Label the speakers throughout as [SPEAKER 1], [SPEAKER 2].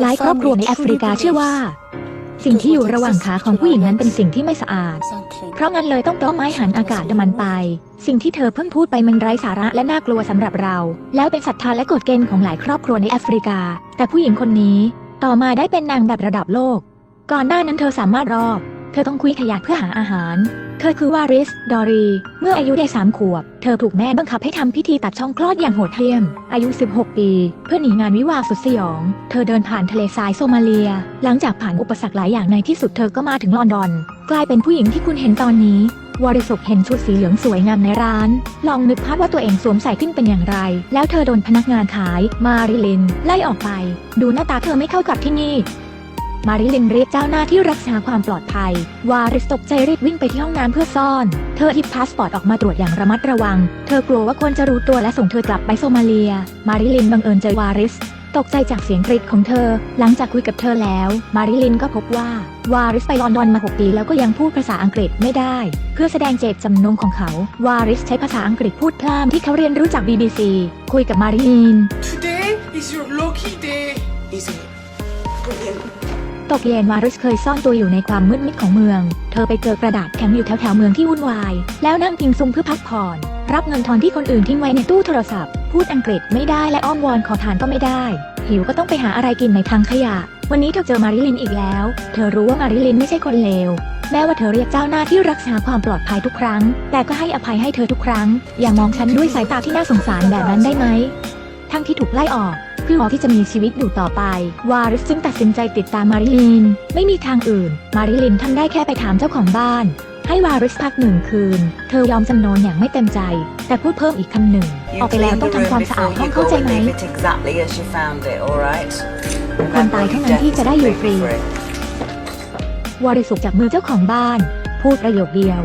[SPEAKER 1] หลายครอบครัวในแอฟริกาเชื่อว่า สิ่งที่อยู่ระหว่างขาของผู้หญิงนั้นเป็นสิ่งที่ไม่สะอาด เพราะงั้นเลยต้องต้อไม้หันอากาศดมันไป สิ่งที่เธอเพิ่งพูดไปมันไร้สาระและน่ากลัวสำหรับเรา แล้วเป็นศรัทธาและกฎเกณฑ์ของหลายครอบครัวในแอฟริกา แต่ผู้หญิงคนนี้ ต่อมาได้เป็นนางแบบระดับโลก ก่อนหน้านั้นเธอสามารถรอบ เธอต้องคุยขยะเพื่อหาอาหาร เธอคือวาริส ดอรี เมื่ออายุได้สามขวบ เธอถูกแม่บังคับให้ทำพิธีตัดช่องคลอดอย่างโหดเหี้ยม อายุ 16 ปี เพื่อหนีงานวิวาสุดสยอง เธอเดินผ่านทะเลทรายโซมาเลีย หลังจากผ่านอุปสรรคหลายอย่างในที่สุดเธอก็มาถึงลอนดอน กลายเป็นผู้หญิงที่คุณเห็นตอนนี้วาริสุกเห็นชุดสีเหลืองสวยงามในร้าน ลองนึกภาพว่าตัวเองสวมใส่ขึ้นเป็นอย่างไร แล้วเธอโดนพนักงานขาย มาริลิน ไล่ออกไป ดูหน้าตาเธอไม่เข้ากับที่นี่ มาริลินเรียกเจ้าหน้าที่รักษาความปลอดภัย วาริสตกใจรีบวิ่งไปที่ห้องน้ำเพื่อซ่อน เธอหยิบพาสปอร์ตออกมาตรวจอย่างระมัดระวัง เธอกลัวว่าคนจะรู้ตัวและส่งเธอกลับไปโซมาเลีย มาริลินบังเอิญเจอวาริส ตกใจจากเสียงกรีดของเธอ หลังจากคุยกับเธอแล้ว มาริลินก็พบว่าวาริสไปลอนดอนมา6ปีแล้วก็ยังพูดภาษาอังกฤษไม่ได้ เพื่อแสดงเจตจำนงของเขา วาริสใช้ภาษาอังกฤษพูดพล่ามที่เขาเรียนรู้จาก BBC คุยกับมาริลิน
[SPEAKER 2] Today is your lucky day.
[SPEAKER 3] Is it? Brilliant.
[SPEAKER 1] ตกเย็นวาริสเคยซ่อนตัวอยู่ในความมืดมิดของเมือง เธอไปเจอกระดาษแข็งอยู่แถวแถวเมืองที่วุ่นวาย แล้วนั่งพิงซุมเพื่อพักผ่อน รับเงินทอนที่คนอื่นทิ้งไว้ในตู้โทรศัพท์ พูดอังกฤษไม่ได้และอ้อนวอนขอทานก็ไม่ได้ หิวก็ต้องไปหาอะไรกินในทางขยะ วันนี้เธอเจอมาริลินอีกแล้ว เธอรู้ว่ามาริลินไม่ใช่คนเลว แม้ว่าเธอเรียกเจ้าหน้าที่รักษาความปลอดภัยทุกครั้ง แต่ก็ให้อภัยให้เธอทุกครั้ง อย่ามองฉันด้วยสายตาที่น่าสงสารแบบนั้นได้ไหม ทั้งที่ถูกไล่ออก พื่อที่จะมีชีวิตอยู่ต่อไป วาริสจึงตัดสินใจติดตามมาริลิน ไม่มีทางอื่น มาริลินทำได้แค่ไปถามเจ้าของบ้าน ให้วาริสพักหนึ่งคืน เธอยอมจำนนอย่างไม่เต็มใจ แต่พูดเพิ่มอีกคำหนึ่ง
[SPEAKER 3] You
[SPEAKER 1] ออกไปแล้ว
[SPEAKER 3] clean
[SPEAKER 1] ต้อง
[SPEAKER 3] the
[SPEAKER 1] ทำความ
[SPEAKER 3] room
[SPEAKER 1] สะอาด
[SPEAKER 3] before
[SPEAKER 1] ห้อง
[SPEAKER 3] you
[SPEAKER 1] เข้า
[SPEAKER 3] go
[SPEAKER 1] ใจ
[SPEAKER 3] and
[SPEAKER 1] ไหม
[SPEAKER 3] leave it exactly as you found it, alright?
[SPEAKER 1] คนตายเท่านั้นที่จะได้อยู่ฟรี วาริสุกจากมือเจ้าของบ้าน พูดประโยคเดียว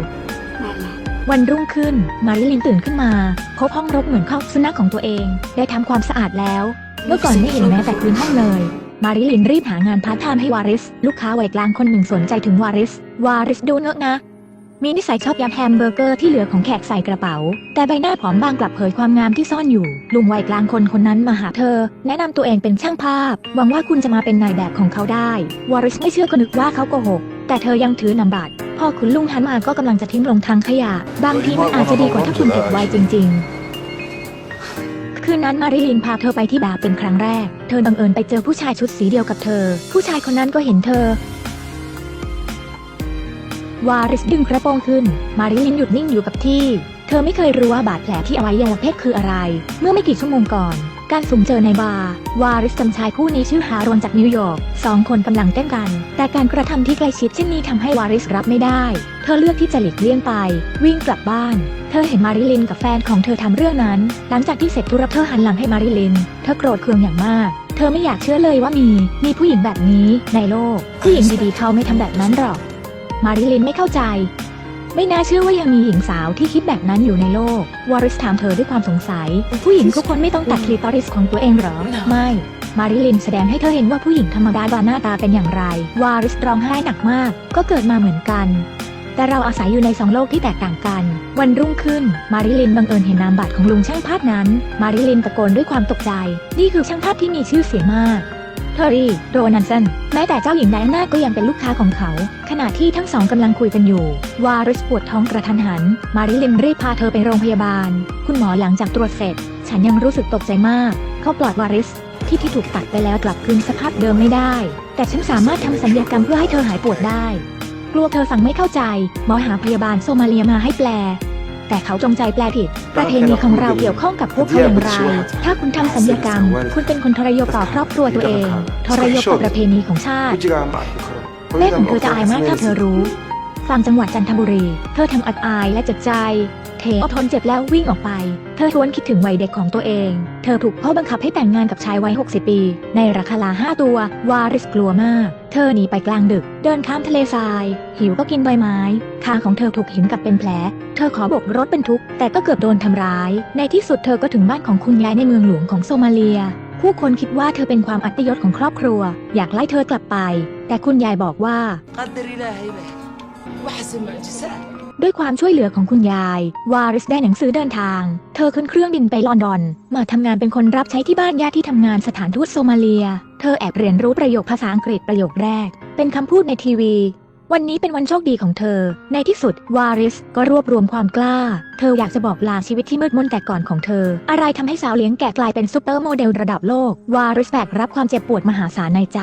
[SPEAKER 1] วันรุ่งขึ้น มาริลินตื่นขึ้นมา พบห้องรกเหมือนคอกสุนัขของตัวเอง ได้ทำความสะอาดแล้ว เมื่อก่อนไม่เห็นแม้แต่พื้นห้องเลย มาริลินรีบหางานพาร์ทไทม์ให้วาริส ลูกค้าวัยกลางคนหนึ่งสนใจถึงวาริส วาริสดูเงอะนะ มีนิสัยชอบยำแฮมเบอร์เกอร์ที่เหลือของแขกใส่กระเป๋า แต่ใบหน้าผอมบางกลับเผยความงามที่ซ่อนอยู่ ลุงวัยกลางคนคนนั้นมาหาเธอ แนะนำตัวเองเป็นช่างภาพ หวังว่าคุณจะมาเป็นนายแบบของเขาได้ วาริสไม่เชื่อก็นึกว่าเขาโกหก แต่เธอยังถือนำบัตรพอคุณลุงหันมาก็กำลังจะทิ้งลงทางขยะ บางทีมันอาจจะดีกว่าถ้าคุณเก็บไว้จริง ๆ คืนนั้นมาริลินพาเธอไปที่บาร์เป็นครั้งแรก เธอบังเอิญไปเจอผู้ชายชุดสีเดียวกับเธอ ผู้ชายคนนั้นก็เห็นเธอ วาริสดึงกระโปรงขึ้น มาริลินหยุดนิ่งอยู่กับที่ เธอไม่เคยรู้ว่าบาดแผลที่อวัยวะเพศคืออะไร เมื่อไม่กี่ชั่วโมงก่อน การสุ่มเจอในบาร์วาริสกับชายคู่นี้ชื่อฮารอนจากนิวยอร์กสองคนกำลังเต้นกัน แต่การกระทำที่ใกล้ชิดเช่นนี้ทำให้วาริสรับไม่ได้ เธอเลือกที่จะหลีกเลี่ยงไป วิ่งกลับบ้าน เธอเห็นมาริลินกับแฟนของเธอทำเรื่องนั้น หลังจากที่เสร็จธุระเธอหันหลังให้มาริลิน เธอโกรธเคืองอย่างมาก เธอไม่อยากเชื่อเลยว่ามี มีผู้หญิงแบบนี้ในโลก ผู้หญิงดีๆเขาไม่ทำแบบนั้นหรอก มาริลินไม่เข้าใจ ไม่น่าเชื่อว่ายังมีหญิงสาวที่คิดแบบนั้นอยู่ในโลกวาริสถามเธอด้วยความสงสัย ผู้หญิงทุกคนไม่ต้องตัดคลิตอริสของตัวเองเหรอ ไม่ มาริลินแสดงให้เธอเห็นว่าผู้หญิงธรรมดาบาหน้าตาเป็นอย่างไร วาริสร้องไห้หนักมาก ก็เกิดมาเหมือนกัน แต่เราอาศัยอยู่ในสองโลกที่แตกต่างกัน วันรุ่งขึ้น มาริลินบังเอิญเห็นนามบัตรของลุงช่างภาพนั้น มาริลินตะโกนด้วยความตกใจ นี่คือช่างภาพที่มีชื่อเสียงมากเทอรี่ โรนันสันแม้แต่เจ้าหญิงไดอาน่าก็ยังเป็นลูกค้าของเขา ขณะที่ทั้งสองกำลังคุยกันอยู่ วาริสปวดท้องกระทันหัน มาริลินรีบพาเธอไปโรงพยาบาล คุณหมอหลังจากตรวจเสร็จ ฉันยังรู้สึกตกใจมาก เขาปลอดวาริส ที่ที่ถูกตัดไปแล้วกลับคืนสภาพเดิมไม่ได้ แต่ฉันสามารถทำสัญญกรรมเพื่อให้เธอหายปวดได้ กลัวเธอฟังไม่เข้าใจ หมอหาพยาบาลโซมาเลียมาให้แปล แต่เขาจงใจแปลผิด ประเพณีของเราเกี่ยวข้องกับพวกเขาอย่างไร ถ้าคุณทำสัญญกรรม คุณเป็นคนทรยศต่อครอบครัวตัวเอง ทรยศต่อประเพณีของชาติแม่ของเธอจะอายมากถ้าเธอรู้ ฟังจังหวัดจันทบุรี เธอทำอัดอายและจ็บใจ เทอทนเจ็บแล้ววิ่งออกไป เธอทวนคิดถึงวัยเด็กของตัวเอง เธอถูกพ่อบังคับให้แต่งงานกับชายวัย 60 ปี ในราคาลาห้าตัว วาริสกลัวมาก เธอหนีไปกลางดึก เดินข้ามทะเลทราย หิวก็กินใบไม้ขาของเธอถูกหินกับเป็นแผล เธอขอโบกรถบรรทุก แต่ก็เกือบโดนทำร้าย ในที่สุดเธอก็ถึงบ้านของคุณยายในเมืองหลวงของโซมาเลียผู้คนคิดว่าเธอเป็นความอัตยศของครอบครัว อยากไล่เธอกลับไป แต่คุณยายบอกว่า ด้วยความช่วยเหลือของคุณยาย วาริสได้หนังสือเดินทาง เธอขึ้นเครื่องบินไปลอนดอน มาทำงานเป็นคนรับใช้ที่บ้านญาติที่ทำงานสถานทูตโซมาเลีย เธอแอบเรียนรู้ประโยคภาษาอังกฤษประโยคแรก เป็นคำพูดในทีวี วันนี้เป็นวันโชคดีของเธอ ในที่สุดวาริสก็รวบรวมความกล้า เธออยากจะบอกลาชีวิตที่มืดมนแต่ก่อนของเธอ อะไรทำให้สาวเลี้ยงแก่กลายเป็นซูเปอร์โมเดลระดับโลก วาริสแบกรับความเจ็บปวดมหาศาลในใจ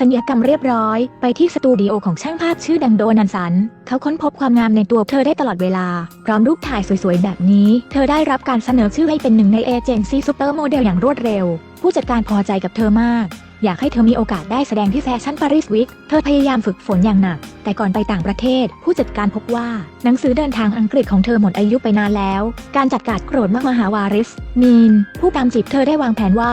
[SPEAKER 1] สัญญกรรมเรียบร้อย ไปที่สตูดิโอของช่างภาพชื่อดังโดนันสัน เขาค้นพบความงามในตัวเธอได้ตลอดเวลา พร้อมรูปถ่ายสวยๆ แบบนี้ เธอได้รับการเสนอชื่อให้เป็นหนึ่งในเอเจนซี่ซูเปอร์โมเดลอย่างรวดเร็ว ผู้จัดการพอใจกับเธอมาก อยากให้เธอมีโอกาสได้แสดงที่แฟชั่นปารีสวิก เธอพยายามฝึกฝนอย่างหนัก แต่ก่อนไปต่างประเทศ ผู้จัดการพบว่า หนังสือเดินทางอังกฤษของเธอหมดอายุไปนานแล้ว การจัดการโกรธมากมหาวาริส มีน ผู้ตามจีบเธอได้วางแผนว่า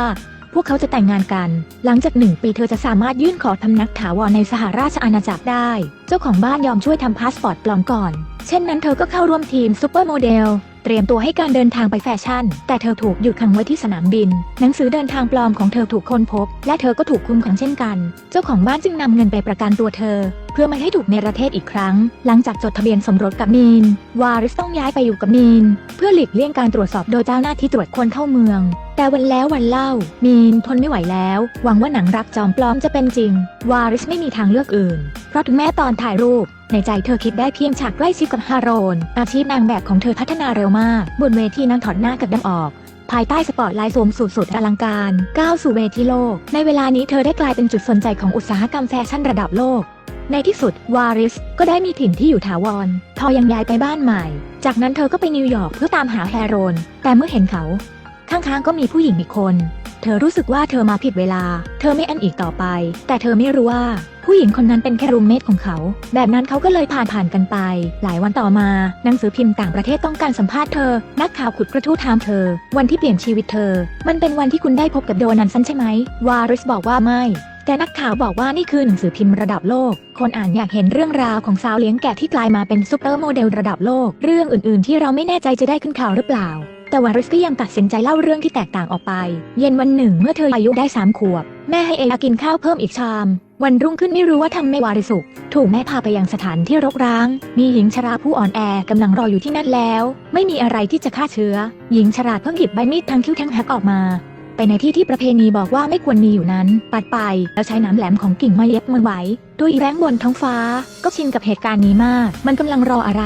[SPEAKER 1] พวกเขาจะแต่งงานกัน หลังจากหนึ่งปีเธอจะสามารถยื่นขอทำนักถาวรในสหราชอาณาจักรได้ เจ้าของบ้านยอมช่วยทำพาสปอร์ตปลอมก่อน เช่นนั้นเธอก็เข้าร่วมทีมซูเปอร์โมเดล เตรียมตัวให้การเดินทางไปแฟชั่น แต่เธอถูกหยุดขังไว้ที่สนามบิน หนังสือเดินทางปลอมของเธอถูกค้นพบ และเธอก็ถูกคุมขังเช่นกัน เจ้าของบ้านจึงนำเงินไปประกันตัวเธอ เพื่อไม่ให้ถูกในประเทศอีกครั้ง หลังจากจดทะเบียนสมรสกับมีน วาริสต้องย้ายไปอยู่กับมีน เพื่อหลีกเลี่ยงการตรวจสอบโดยเจ้าหน้าที่ตรวจคนเข้าเมือง แต่วันแล้ววันเล่า มีนทนไม่ไหวแล้ว หวังว่าหนังรักจอมปลอมจะเป็นจริง วาริสไม่มีทางเลือกอื่น เพราะถึงแม้ตอนถ่ายรูปในใจเธอคิดได้เพียงฉากใกล้ชิดกับฮารอนอาชีพนางแบบของเธอพัฒนาเร็วมาก บนเวทีนางถอดหน้ากับดำออก ภายใต้สปอตไลท์สวมสูทสุดอลังการ ก้าวสู่เวทีโลก ในเวลานี้เธอได้กลายเป็นจุดสนใจของอุตสาหกรรมแฟชั่นระดับโลก ในที่สุดวาริสก็ได้มีถิ่นที่อยู่ถาวร ทอยังย้ายไปบ้านใหม่ จากนั้นเธอก็ไปนิวยอร์กเพื่อตามหาแฮโรน แต่เมื่อเห็นเขา ข้างๆก็มีผู้หญิงอีกคน เธอรู้สึกว่าเธอมาผิดเวลา เธอไม่อันอีกต่อไป แต่เธอไม่รู้ว่าผู้หญิงคนนั้นเป็นแค่รูมเมทของเขา แบบนั้นเขาก็เลยผ่านผ่านกันไป หลายวันต่อมา หนังสือพิมพ์ต่างประเทศต้องการสัมภาษณ์เธอ นักข่าวขุดกระทู้ถามเธอ วันที่เปลี่ยนชีวิตเธอ มันเป็นวันที่คุณได้พบกับโดนันซันใช่ไหม วาริสบอกว่าไม่ แต่นักข่าวบอกว่านี่คือหนังสือพิมพ์ระดับโลก คนอ่านอยากเห็นเรื่องราวของสาวเลี้ยงแกะที่กลายมาเป็นซูเปอร์โมเดลระดับโลก เรื่องอื่นๆ ที่เราไม่แน่ใจจะได้ขึ้นข่าวหรือเปล่า แต่วาริสก็ยังตัดสินใจเล่าเรื่องที่แตกต่างออกไป เย็นวันหนึ่งเมื่อเธออายุได้สามขวบ แม่ให้เอลากินข้าวเพิ่มอีกชาม วันรุ่งขึ้นไม่รู้ว่าทำไม่วาริสุกถูกแม่พาไปยังสถานที่รกร้าง มีหญิงชราผู้อ่อนแอกำลังรออยู่ที่นั่นแล้ว ไม่มีอะไรที่จะฆ่าเชื้อ หญิงชราเพิ่งหยิบใบมีดทั้งคิ้วทั้งหักออกมา ไปในที่ที่ประเพณีบอกว่าไม่ควรมีอยู่นั้น ปัดไป แล้วใช้น้ำแหลมของกิ่งไม้เย็บมันไว้ด้วยแรงบนท้องฟ้า ก็ชินกับเหตุการณ์นี้มาก มันกำลังรออะไร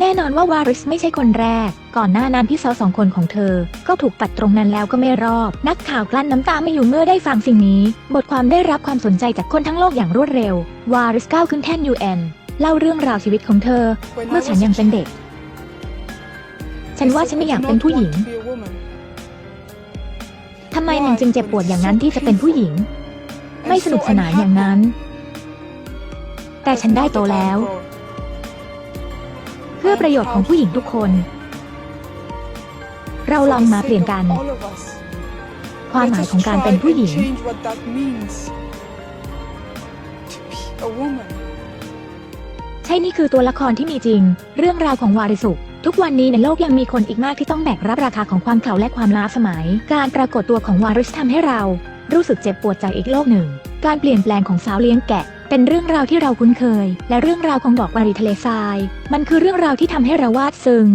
[SPEAKER 1] แน่นอนว่าวาริสไม่ใช่คนแรก ก่อนหน้านั้นพี่สาวสองคนของเธอ ก็ถูกตัดตรงนั้นแล้วก็ไม่รอบ นักข่าวกลั้นน้ำตาไม่อยู่เมื่อได้ฟังสิ่งนี้ บทความได้รับความสนใจจากคนทั้งโลกอย่างรวดเร็ว วาริสก้าวขึ้นแท่น UN เล่าเรื่องราวชีวิตของเธอ เมื่อฉันยังเป็นเด็ก ฉันว่าฉันไม่อยากเป็นผู้หญิง ทำไมมันจึงเจ็บปวดอย่างนั้นที่จะเป็นผู้หญิง ไม่สนุกสนานอย่างนั้น แต่ฉันได้โตแล้ว เพื่อประโยชน์ของผู้หญิงทุกคน เราลองมาเปลี่ยนกัน ความหมายของการเป็นผู้หญิง ใช่นี่คือตัวละครที่มีจริง เรื่องราวของวาริสุ ทุกวันนี้ในโลกยังมีคนอีกมากที่ต้องแบกรับราคาของความเก่าและความล้าสมัย การปรากฏตัวของวาริสทำให้เรา รู้สึกเจ็บปวดใจอีกโลกหนึ่ง การเปลี่ยนแปลงของสาวเลี้ยงแกะ เป็นเรื่องราวที่เราคุ้นเคย และเรื่องราวของดอกวารีทะเลทราย มันคือเรื่องราวที่ทำให้เราวาดซึ้ง